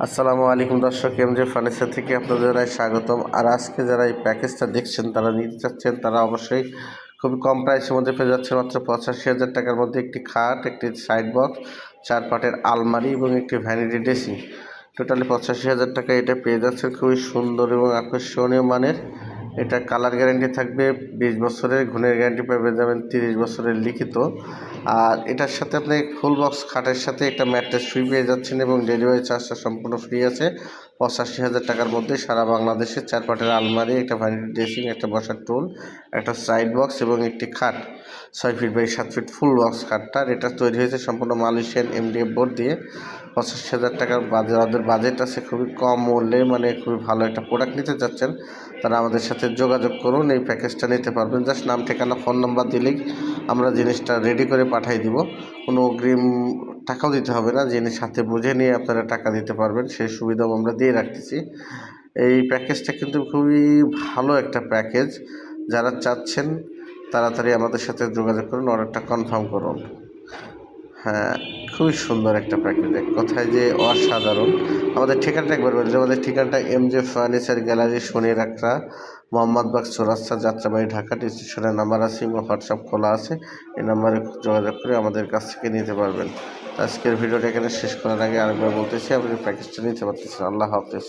আসসালামু আলাইকুম দর্শক, এম জে ফার্নিচার থেকে আপনাদের স্বাগতম। আর আজকে যারা এই প্যাকেজটা দেখছেন, তারা নিতে চাচ্ছেন, তারা অবশ্যই খুবই কম প্রাইসের মধ্যে পেয়ে যাচ্ছেন মাত্র পঁচাশি হাজার টাকার মধ্যে একটি খাট, একটি সাইড বক্স চার পাটের আলমারি এবং একটি ভ্যানিটি ড্রেসিং টোটালি পঁচাশি হাজার টাকা এটা পেয়ে যাচ্ছে খুবই সুন্দর এবং আকর্ষণীয় মানের। এটা কালার গ্যারান্টি থাকবে, বিশ বছরের ঘুণের গ্যারান্টি পাবে যাবেন, তিরিশ বছরের লিখিত। আর এটার সাথে আপনি ফুল বক্স খাটের সাথে একটা ম্যাট্রেস ফ্রি পেয়ে যাচ্ছেন এবং ডেলিভারি চার্জটা সম্পূর্ণ ফ্রি আছে। পঁচাশি হাজার টাকার মধ্যে সারা বাংলাদেশে চার পাটের আলমারি, একটা ভ্যানিটি ড্রেসিং, একটা বসার টুল, একটা সাইড বক্স এবং একটি খাট। ছয় ফিট বাই সাত ফিট ফুল বক্স খাটটা। এটা তৈরি হয়েছে সম্পূর্ণ মালয়েশিয়ান এমডিএফ বোর্ড দিয়ে। পঁচাশি হাজার টাকার বাজেট আমাদের বাজেট আছে খুবই কম মূল্যে মানে খুবই ভালো একটা প্রোডাক্ট নিতে চাচ্ছেন। তারা আমাদের সাথে যোগাযোগ করুন, এই প্যাকেজটা নিতে পারবেন। জাস্ট নাম, ঠিকানা ফোন নাম্বার দিলেই আমরা জিনিসটা রেডি করে পাঠিয়ে দিব। কোনো অগ্রিম টাকাও দিতে হবে না জিনিস সাথে বুঝে নিয়ে আপনারা টাকা দিতে পারবেন, সেই সুবিধাও আমরা দিয়ে রাখতেছি। এই প্যাকেজটা কিন্তু খুবই ভালো একটা প্যাকেজ যারা চাচ্ছেন, তাড়াতাড়ি আমাদের সাথে যোগাযোগ করুন, অর্ডারটা কনফার্ম করুন। হ্যাঁ খুবই সুন্দর একটা প্যাকেজ এক কথায় যে অসাধারণ। আমাদের ঠিকানাটা একবার বলি আমাদের ঠিকানাটা এম জে ফার্নিচার গ্যালারি শনির একটা মোহাম্মদবাগ চৌরাস্তা যাত্রাবাড়ি ঢাকা স্টেশনের নাম্বার আছে এবং হোয়াটসঅ্যাপ খোলা আছে। এই নাম্বারে যোগাযোগ করে আমাদের কাছ থেকে নিতে পারবেন। আজকের ভিডিওটা এখানে শেষ করার আগে আরেকবার বলতেছি আপনি প্যাকেজটা নিতে পারতেছেন। আল্লাহ হাফেজ।